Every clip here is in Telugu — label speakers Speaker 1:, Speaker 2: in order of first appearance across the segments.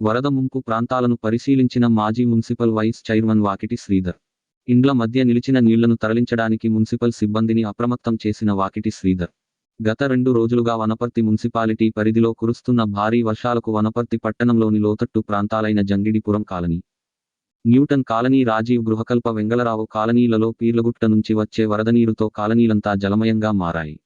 Speaker 1: వరద ముంపు ప్రాంతాలను పరిశీలించిన మాజీ municipal vice chairman Vakiti Sridhar. ఇండ్ల మధ్య నిలిచిన నీళ్ళను తరలించడానికి మున్సిపల్ సిబ్బందిని అప్రమత్తం చేసిన వాకిటి శ్రీధర్. గత రెండు రోజులుగా వనపర్తి మున్సిపాలిటీ పరిధిలో కురుస్తున్న భారీ వర్షాలకు వనపర్తి పట్టణంలోని లోతట్టు ప్రాంతాలైన Jangidipuram colony Newton colony Rajiv Gruhakalpa Vengalrao కాలనీలలో Peerlagutta నుంచి వచ్చే వరదనీరుతో కాలనీలంతా జలమయంగా మారాయి.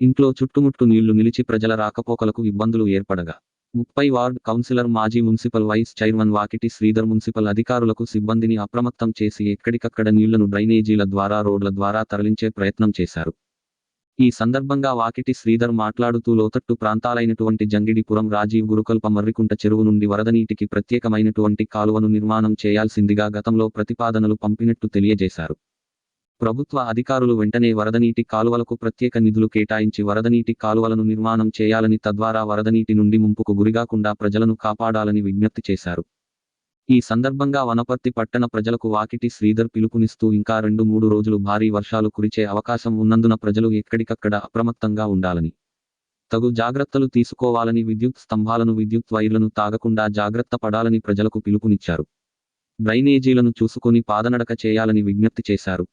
Speaker 1: ఇంట్లో చుట్టుముట్టు నీళ్ళు నిలిచి ప్రజల రాకపోకలకు ఇబ్బందులు ఏర్పడగా ముప్పై వార్డ్ కౌన్సిలర్ మాజీ municipal vice chairman Vakiti Sridhar municipal అధికారులకు సిబ్బందిని అప్రమత్తం చేసి ఎక్కడికక్కడ నీళ్ళను డ్రైనేజీల ద్వారా రోడ్ల ద్వారా తరలించే ప్రయత్నం చేశారు. ఈ సందర్భంగా వాకిటి శ్రీధర్ మాట్లాడుతూ లోతట్టు ప్రాంతాలైనటువంటి జంగిడిపురం రాజీవ్ గురుకల్ప మర్రికుంట చెరువు నుండి వరదనీటికి ప్రత్యేకమైనటువంటి కాలువను నిర్మాణం చేయాల్సిందిగా గతంలో ప్రతిపాదనలు పంపినట్టు తెలియజేశారు. ప్రభుత్వ అధికారులు వెంటనే వరదనీటి కాలువలకు ప్రత్యేక నిధులు కేటాయించి వరదనీటి కాలువలను నిర్మాణం చేయాలని తద్వారా వరదనీటి నుండి ముంపుకు గురిగాకుండా ప్రజలను కాపాడాలని విజ్ఞప్తి చేశారు. ఈ సందర్భంగా వనపర్తి పట్టణ ప్రజలకు వాకిటి శ్రీధర్ పిలుపునిస్తూ ఇంకా రెండు మూడు రోజులు భారీ వర్షాలు కురిచే అవకాశం ఉన్నందున ప్రజలు ఎక్కడికక్కడ అప్రమత్తంగా ఉండాలని తగు జాగ్రత్తలు తీసుకోవాలని విద్యుత్ స్తంభాలను విద్యుత్ వైర్లను తాగకుండా జాగ్రత్త పడాలని ప్రజలకు పిలుపునిచ్చారు. డ్రైనేజీలను చూసుకుని పాదనడక చేయాలని విజ్ఞప్తి చేశారు.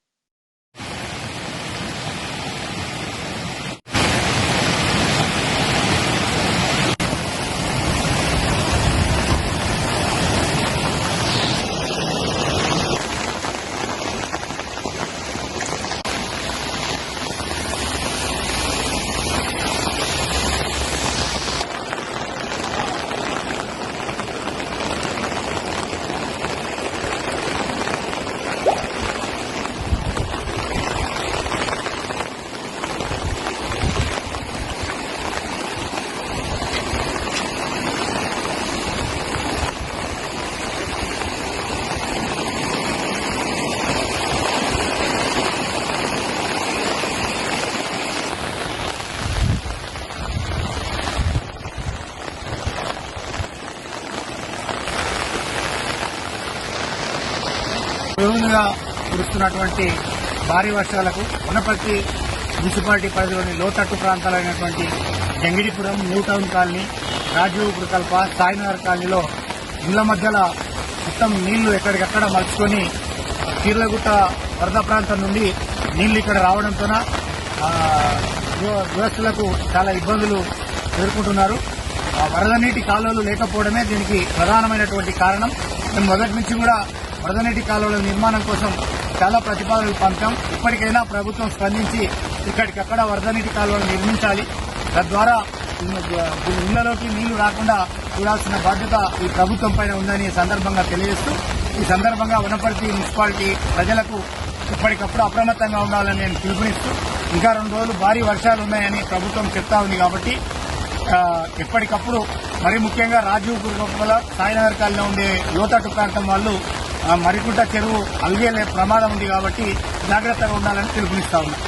Speaker 2: రోజులుగా కురుస్తున్నటువంటి భారీ వర్షాలకు వనపర్తి మున్సిపాలిటీ పరిధిలోని లోతట్టు ప్రాంతాలైనటువంటి Jangidipuram new town colony Rajiv Prakalpa Sainagar కాలనీలో ఇళ్ళ మధ్యల మొత్తం నీళ్ళు ఎక్కడికక్కడ మలుచుకొని కీర్లగుట్ట వరద ప్రాంతం నుండి నీళ్ళు ఇక్కడ రావడంతో గృహస్థులకు చాలా ఇబ్బందులు ఎదుర్కొంటున్నారు. వరద నీటి కాలువలు లేకపోవడమే దీనికి ప్రధానమైనటువంటి కారణం. మేము మొదటి నుంచి కూడా వరద నీటి కాలువల నిర్మాణం కోసం చాలా ప్రతిపాదనలు పంపాం. ఇప్పటికైనా ప్రభుత్వం స్పందించి ఇక్కడికక్కడ వరద నీటి కాలువలు నిర్మించాలి. తద్వారా ఇళ్ళలోకి నీళ్ళు రాకుండా చూడాల్సిన బాధ్యత ఈ ప్రభుత్వం పైన ఉందని సందర్భంగా తెలియజేస్తూ ఈ సందర్భంగా వనపర్తి మున్సిపాలిటీ ప్రజలకు ఇప్పటికప్పుడు అప్రమత్తంగా ఉండాలని నేను పిలుపునిస్తూ ఇంకా రెండు రోజులు భారీ వర్షాలు ఉన్నాయని ప్రభుత్వం చెప్తా ఉంది కాబట్టి ఎప్పటికప్పుడు మరి ముఖ్యంగా రాజీవ్ గురుగొప్పల సాయినగర్ కాలనీలో ఉండే లోతట్టు ప్రాంతం వాళ్ళు ఆ, మరికుంట చెరువు అల్గేలే ప్రమాదం ఉంది కాబట్టి జాగ్రత్తగా ఉండాలని పిలుపునిస్తా ఉన్నాం.